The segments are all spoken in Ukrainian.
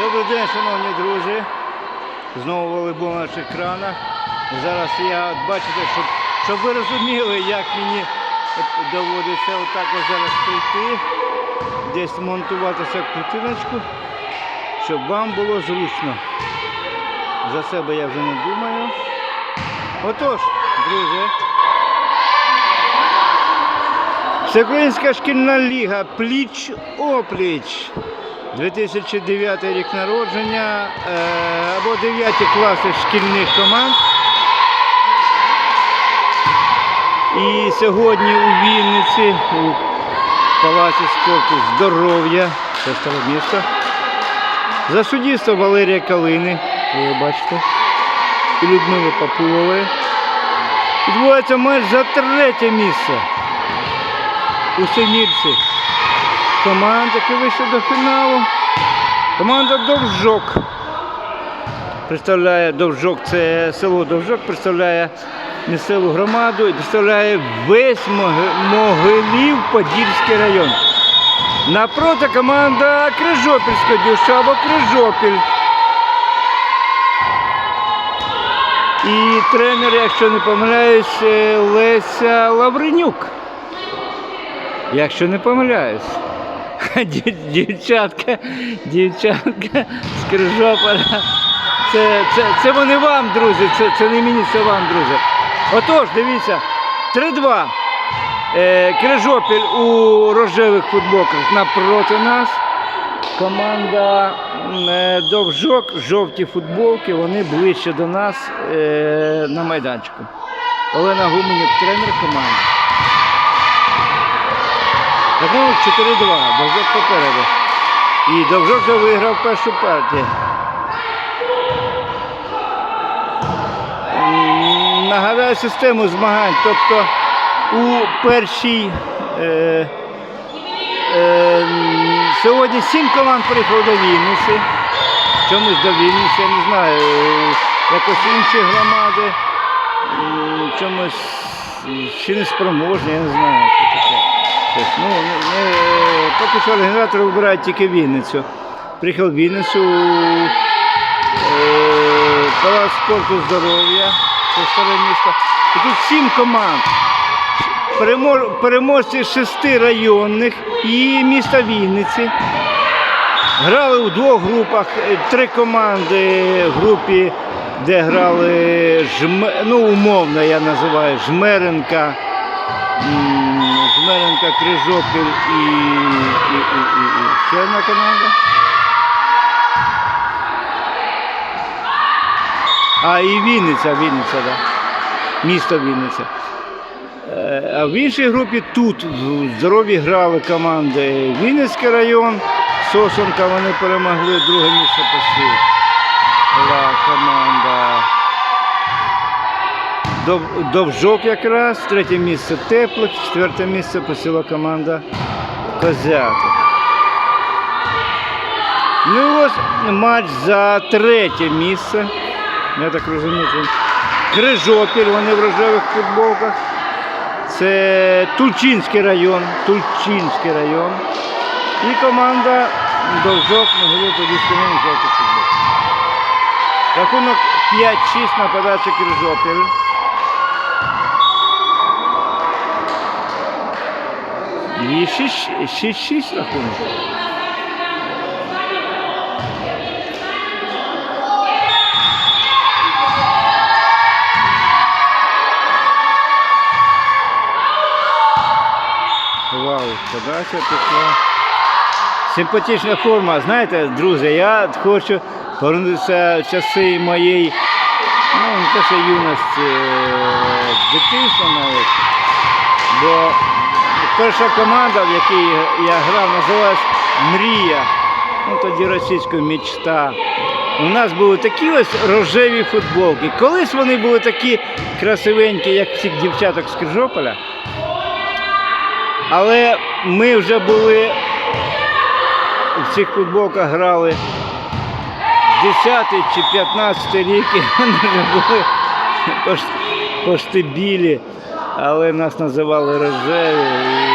Добрий день, шановні друзі. Знову волейбол на наших екранах. Зараз я бачите, щоб, щоб ви розуміли, як мені доводиться отак зараз прийти, десь монтуватися в клітиночку, щоб вам було зручно. За себе я вже не думаю. Отож, друзі. Всеукраїнська шкільна ліга пліч опліч. 2009 рік народження е, або 9 класи шкільних команд. І сьогодні у Вінниці у Палаці спорту здоров'я, це старе місто. За суддівство Валерія Калини, ви бачите, і Людмили Папулової. Відбувається матч за третє місце у Семірці. Команда, які вийшли до фіналу. Команда Довжок. Представляє Довжок, це село Довжок, представляє місцеву громаду і представляє весь Могилів-Подільський район. Напроти команда Крижопільська або Крижопіль. І тренер, якщо не помиляюсь, Леся Лавренюк. Якщо не помиляюсь. Дів- Дівчатка, дівчатка з Крижополя. Це, це, це вони вам, друзі, це, це не мені, це вам, друзі. Отож, дивіться, 3-2. Е, Крижопіль у рожевих футболках напроти нас. Команда е, Довжок, жовті футболки, вони ближче до нас е, на майданчику. Олена Гуменюк, тренер команди. Рахунок 4-2, Довжок попереду. І Довжок вже виграв першу партію. Нагадаю систему змагань. Тобто у першій е, е, сьогодні сім команд приїхало до Вінниці. Чомусь до Вінниці, я не знаю. е, Якось інші громади. Чомусь ще не спроможні, я не знаю. Ну, не- поки що організатори вибирають тільки Вінницю. Приїхав в Вінницю е, Палац спорту здоров'я, це старе місто. І тут сім команд. Перемож- Переможці шести районних і міста Вінниці. Грали у двох групах. Е, Три команди в групі, де грали Жме, ну, умовно я називаю Жмеренка. М, Жмеренка, Крижопіль і, і, і, і, і ще одна команда. А, і Вінниця, Вінниця. Да. Місто Вінниця. Е, А в іншій групі тут в здорові грали команди Вінницький район, Сосонка вони перемогли, друге місце посіла команда. Дов- Довжок якраз, третє місце Теплик, четверте місце посіла команда Козяти. Ну і ось матч за третє місце. Я так розумію, Крижопіль, вони в рожевих футболках. Це Тульчинський район. Тульчинський район. І команда Довжок район жовтий футбол. Рахунок 5-6 на подачі Крижопіль. І 6-6 рахунок. Вау, подача пішла. Симпатична форма. Знаєте, друзі, я хочу повернутися в часи моєї, ну, не те, що юності, е, дитинства навіть. Бо перша команда, в якій я грав, називалась Мрія. Ну, тоді російською мечта. У нас були такі ось рожеві футболки. Колись вони були такі красивенькі, як всіх дівчаток з Крижополя. Але ми вже були в цих футболках грали 10 чи 15 рік, і вони вже були пош- пошти білі, але нас називали рожеві.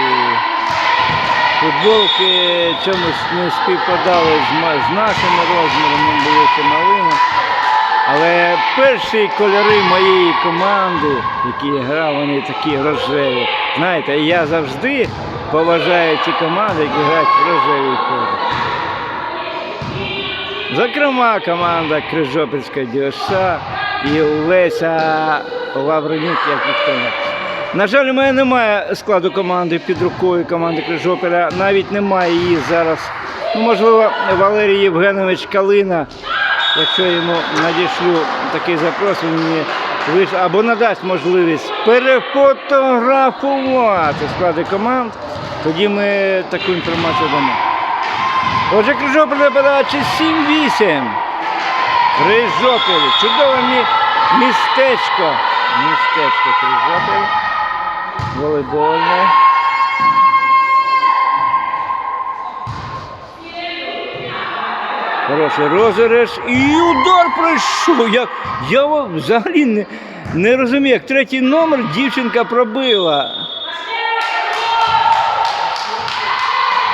Футболки чомусь не співпадали з, нашими розмірами, були ще малими. Але перші кольори моєї команди, які грав, вони такі рожеві. Знаєте, я завжди поважаю ті команди, які грають в рожевій формі. Зокрема, команда Крижопільська ДЮСШ і Леся Лавренюк, як ніхто не. На жаль, у мене немає складу команди під рукою команди Крижопіля. Навіть немає її зараз. Ну, можливо, Валерій Євгенович Калина, якщо йому надішлю такий запрос, він мені вийшле або надасть можливість перефотографувати склади команд, тоді ми таку інформацію дамо. Отже, Крижопіль подачі 7-8. Крижопіль. Чудове містечко. Містечко Крижопіль. Волейбольне. Хороший розіграш. І удар пройшов. Я, я взагалі не, не розумію, як третій номер дівчинка пробила.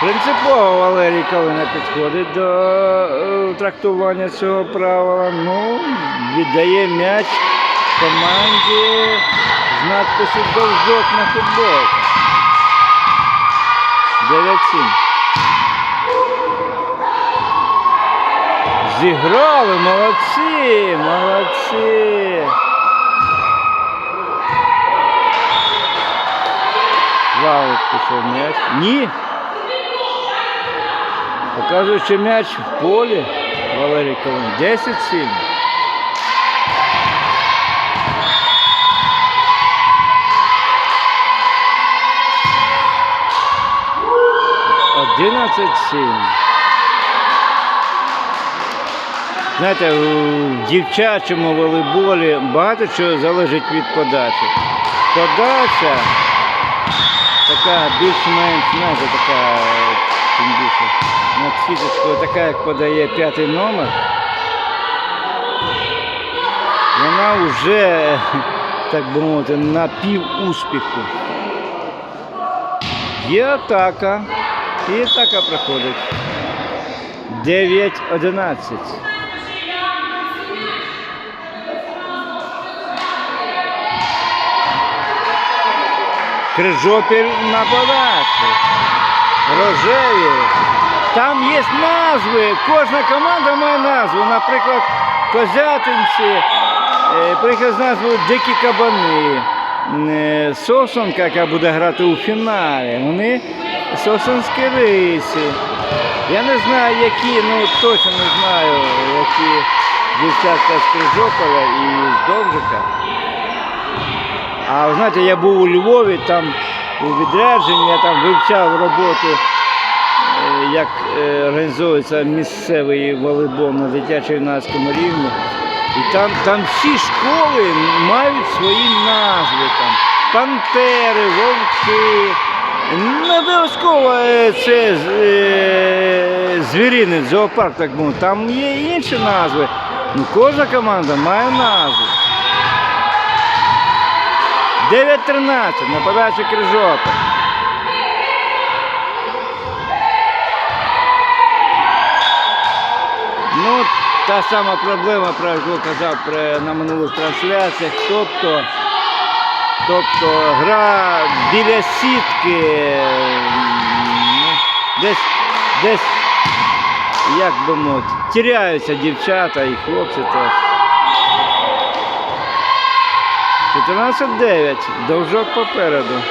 Принципово Валерій Калина підходить до е, трактування цього правила. Ну, віддає м'яч команді з надпису «Довжок» на футболці. 9-7. Зіграли, молодці, молодці. Вау, пішов м'яч. Ні. Показує, що м'яч в полі. Валерій Калин. 10-7. Одинадцять сім. Знаєте, у дівчачому волейболі багато чого залежить від подачі. Подача така більш-менш, знаєте, така тим більше на сіточку, така, як подає п'ятий номер. Вона вже, так би мовити, на пів успіху. Є атака. І атака проходить. 9-11. Крижопіль на подачі. Рожеві. Там є назви. Кожна команда має назву. Наприклад, Козятинці, е, приклад з назвою Дикі кабани. Е, Сосонка, яка буде грати у фіналі. Вони сосонські риси. Я не знаю, які, ну точно не знаю, які дівчатка з Крижополя і з Довжика. А знаєте, я був у Львові, там у відрядженні, я там вивчав роботу, е, як е, організовується місцевий волейбол на дитячо-юнацькому рівні. І там, там всі школи мають свої назви. Там. Пантери, вовки. Не обов'язково е, це е, звіринець, зоопарк, так мовити. Там є інші назви. Ну, кожна команда має назву. 9-13 на подачі Крижопа. Ну, та сама проблема, про яку казав на минулих трансляціях. Тобто, тобто гра біля сітки. Десь, десь, як би мовити, тіряються дівчата і хлопці теж. 14-9. Довжок попереду.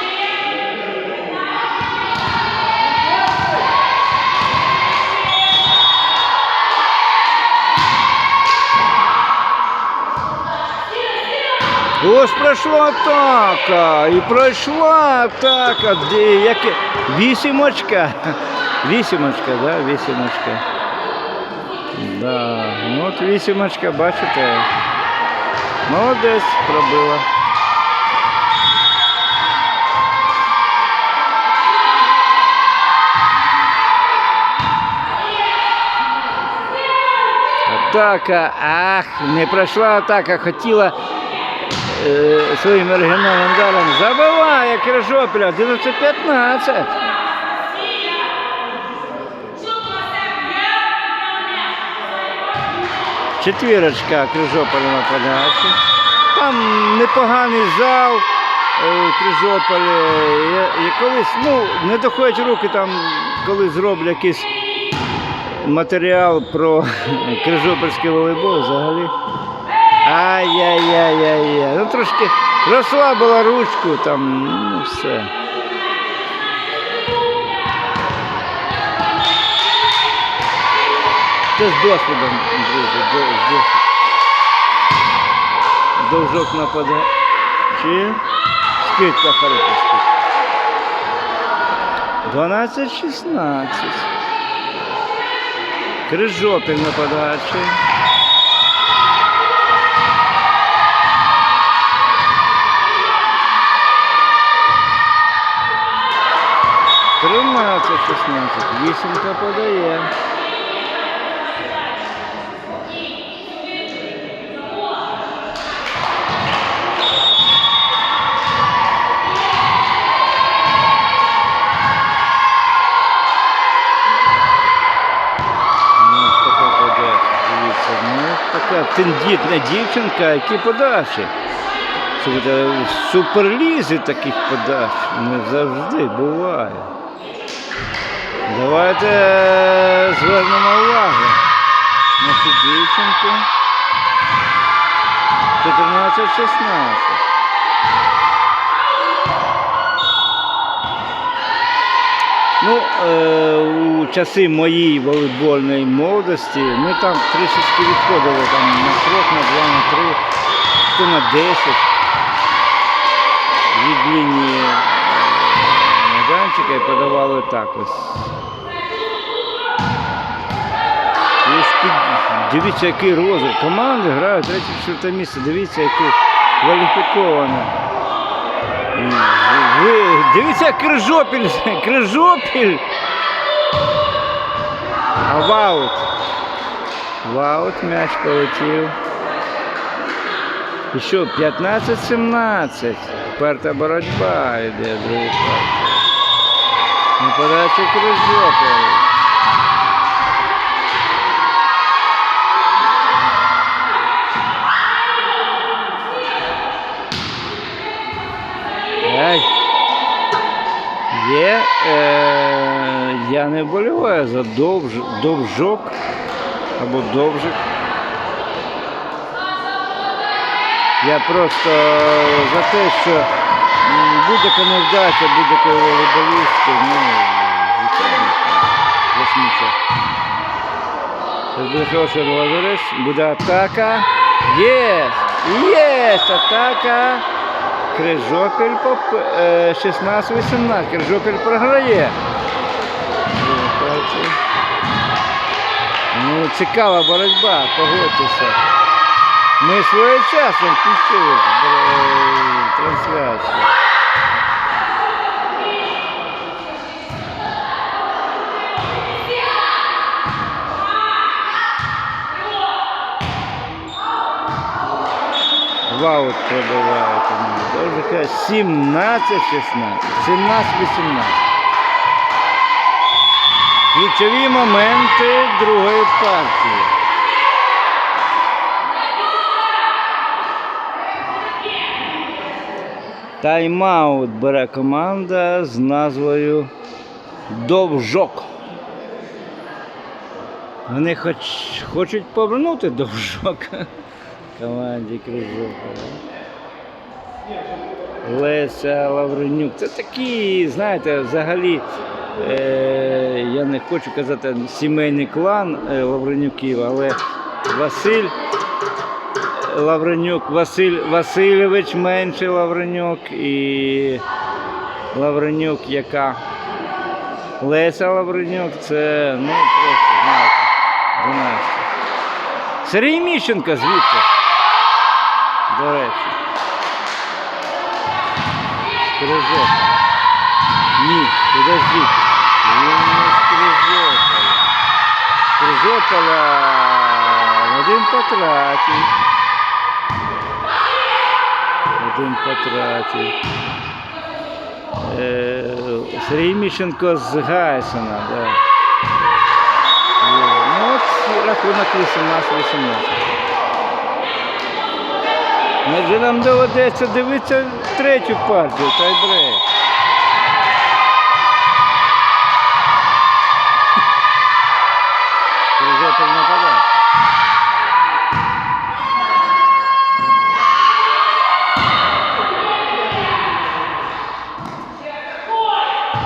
Ось пройшла атака. І пройшла атака. Де, яке? Вісімочка. Вісімочка, да? Вісімочка. Да. Ну от вісімочка, бачите. Молодець, пробила. Атака, ах, не пройшла атака, хотіла е, своїм оригінальним даром. Забиває Крижопіля. 19-15. Четвірочка Крижополя на подачі. Там непоганий зал е, у Крижополі. Е, колись, ну, не доходять руки, там коли зроблять якийсь матеріал про Крижопольський волейбол взагалі. Ай-яй-яй-яй-яй. Ну трошки розслабила ручку там, ну все. Це з досвідом, друзі, до, з досвідом. Довжок нападе. Чи? Скидка перепустка. 12-16. Крижопіль нападачий. 16. Вісімка подає. Ну, така тендітна дівчинка, які подачі. В суперлізі таких подач не ну, завжди буває. Давайте е, звернемо увагу на цю дівчинку. 14-16. Ну, е, у часи моєї волейбольної молодості ми там трішечки відходили там на крок, на два, на три, хто на 10 від лінії е, і подавали так ось. Дивіться, який розрив. Команди грають третє-четверте місце. Дивіться, яке кваліфіковане. Ви дивіться, як Крижопіль, Крижопіль. А ваут. Ваут м'яч полетів. І що, 15-17. Перта боротьба йде другий. Нападача Крижопіль. Ай. Є, е, я не вболіваю за довж, довжок або довжик. Я просто за те, що будь-яка невдача будь-якої волейболістки, ну, звичайно, що засмучує. Буде хороший розіграш, буде атака. Є! Є! Атака! Крижопіль поп- е, 16-18. Крижопіль програє. Ну, цікава боротьба, погодьтеся. Ми своєчасно включили трансляцію. Ваут пробиває кажуть, 17-16, 17-18. Ключові моменти другої партії. Тайм-аут бере команда з назвою Довжок. Вони хоч, хочуть повернути довжок команді Крижока. Леся Лавренюк. Це такі, знаєте, взагалі, е, я не хочу казати сімейний клан е, Лавренюків, але Василь Лавренюк, Василь Васильович менший Лавренюк і Лавренюк, яка Леся Лавренюк, це ну просто знаєте, династія. Сергій Міщенко звідти. До речі. Стрижок. Ні, підождіть. Він не. З Крижополя Вадим Патратій рахунку третій. Е, Сергій Міщенко з Гайсена. Да. Ну, от рахунок 18-18. Нам доведеться дивитися третю партію, тайбрейк.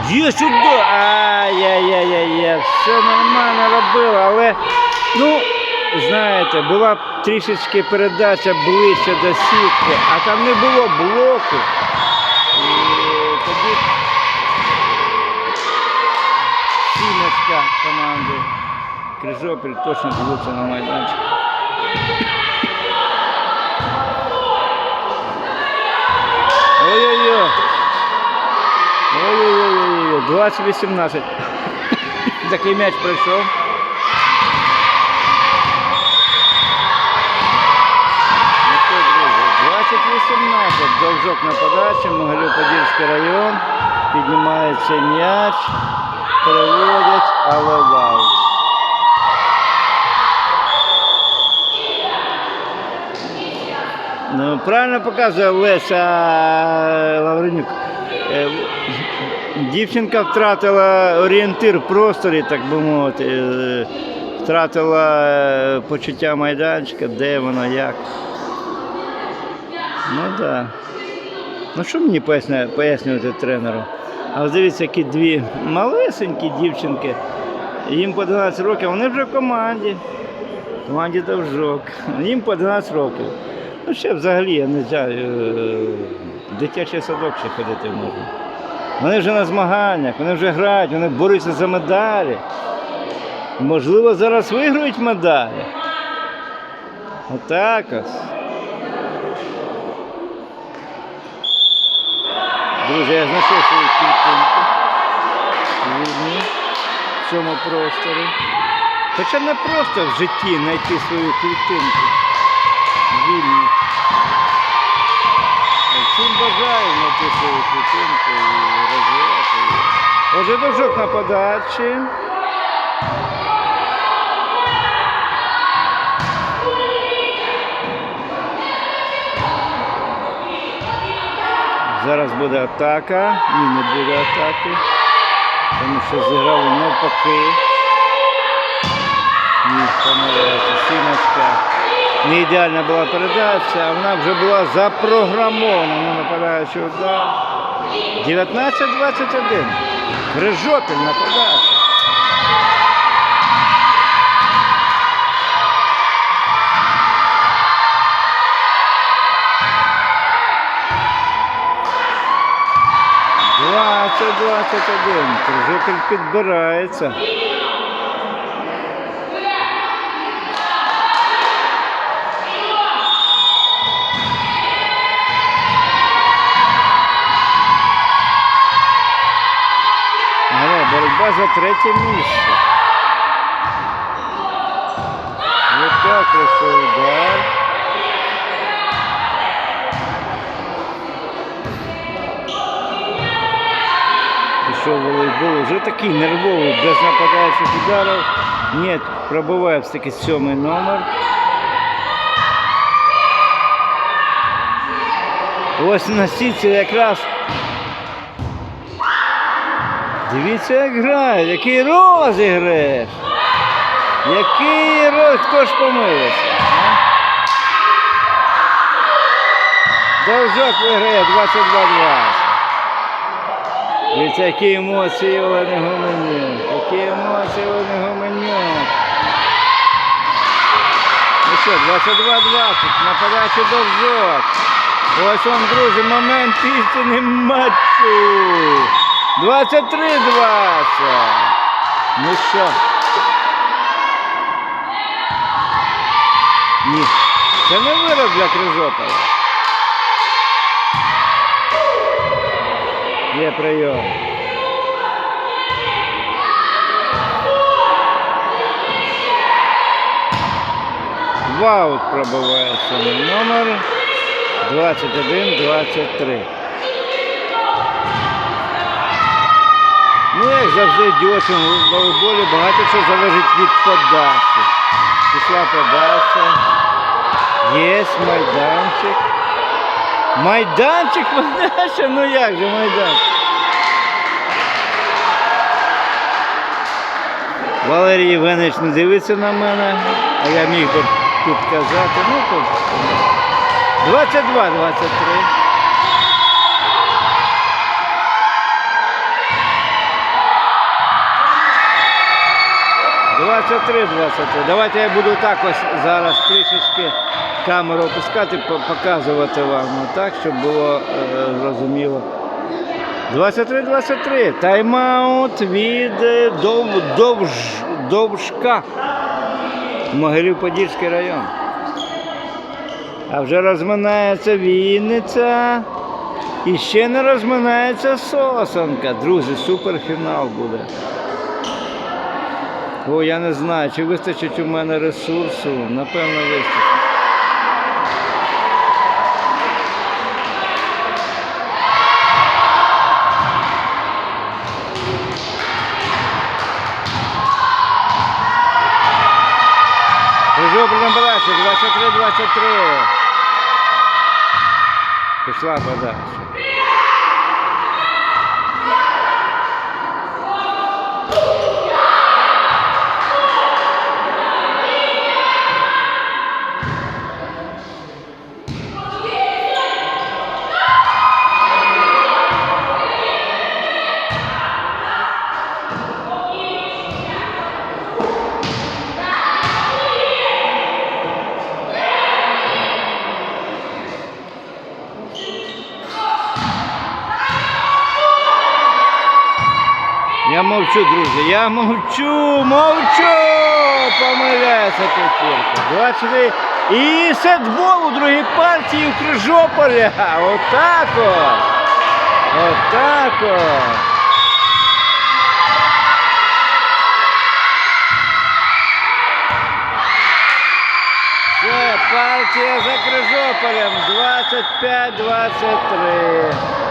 Є сюди! Ай-яй-яй-яй, все нормально робила, але, ну, знаєте, була трішечки передача ближче до сітки, а там не було блоку. І тоді сімочка команди. Крижопіль точно дивиться на майданчик. 20-18. Такий м'яч пройшов. Ну що, друзі, 20-18. Довжок на подачі, Могилів-Подільський район. Піднімається м'яч. Переводять, але вау. Ну, правильно показує Леся Лавренюк. Дівчинка втратила орієнтир в просторі, так би мовити. Е, Втратила е, почуття майданчика, де вона, як. Ну так. Да. Ну що мені пояснювати тренеру? А дивіться, які дві малесенькі дівчинки. Їм по 12 років, вони вже в команді. Команді Довжок. Їм по 12 років. Ну ще взагалі, я не знаю, е, дитячий садок ще ходити можна. Вони вже на змаганнях, вони вже грають, вони борються за медалі. Можливо, зараз виграють медалі. Отак ось. Друзі, я знайшов свою клітинку. Вільні в цьому просторі. Хоча не просто в житті знайти свою клітинку. Вільні. Всім бажаю знайти свою клітинку і розвивати її. Отже, довжок на подачі. Зараз буде атака. Ні, не буде атаки. Тому що зіграли навпаки. Ні, помиляється. Сімочка. Не ідеальна була передача, а вона вже була запрограмована на нападаючий удар. 19-21. Крижопіль нападає. Двадцять, двадцять один. Крижопіль підбирається. боротьба за третє місце. Ось так ось удар. Пішов волейбол, вже такий нервовий, без нападаючих ударів. Ні, пробиває все-таки сьомий номер. Ось на сітці якраз Дивіться, як грають, який розіграш. Який роз... Хто ж помилився? Довжок виграє 22-20. Дивіться, які емоції Олени Гуменюк. Які емоції Олени Гуменюк. Ну що, 22-20, на подачі довжок. Ось вам, друзі, момент істини матчу. 23-20. Ну що? Ні. Це не вирок для Крижополя. Є прийом. Ваут пробивається номер 21-23. Ну, як завжди, в дівочому волейболі багато що залежить від подачі. Пішла подача. Є майданчик. Майданчик, Мадаша, ну як же майданчик? Валерій Євгенович не дивиться на мене, а я міг би підказати. Ну тут 22, 23. Двадцять три, двадцять три. Давайте я буду так ось зараз трішечки камеру опускати, показувати вам, так, щоб було е, зрозуміло. 23-23. Тайм-аут від е, Дов, Довж, Довжка. Могилів-Подільський район. А вже розминається Вінниця. І ще не розминається Сосонка. Друзі, суперфінал буде. О, я не знаю, чи вистачить у мене ресурсу. Напевно, вистачить. Прыжок на 23-23. Пішла подача. Мовчу, друзі, я мовчу, мовчу! Помиляється Петірка. 23. І сетбол у другій партії в Крижополя. Отак от. Отак от. Все, партія за Крижополем 25-23.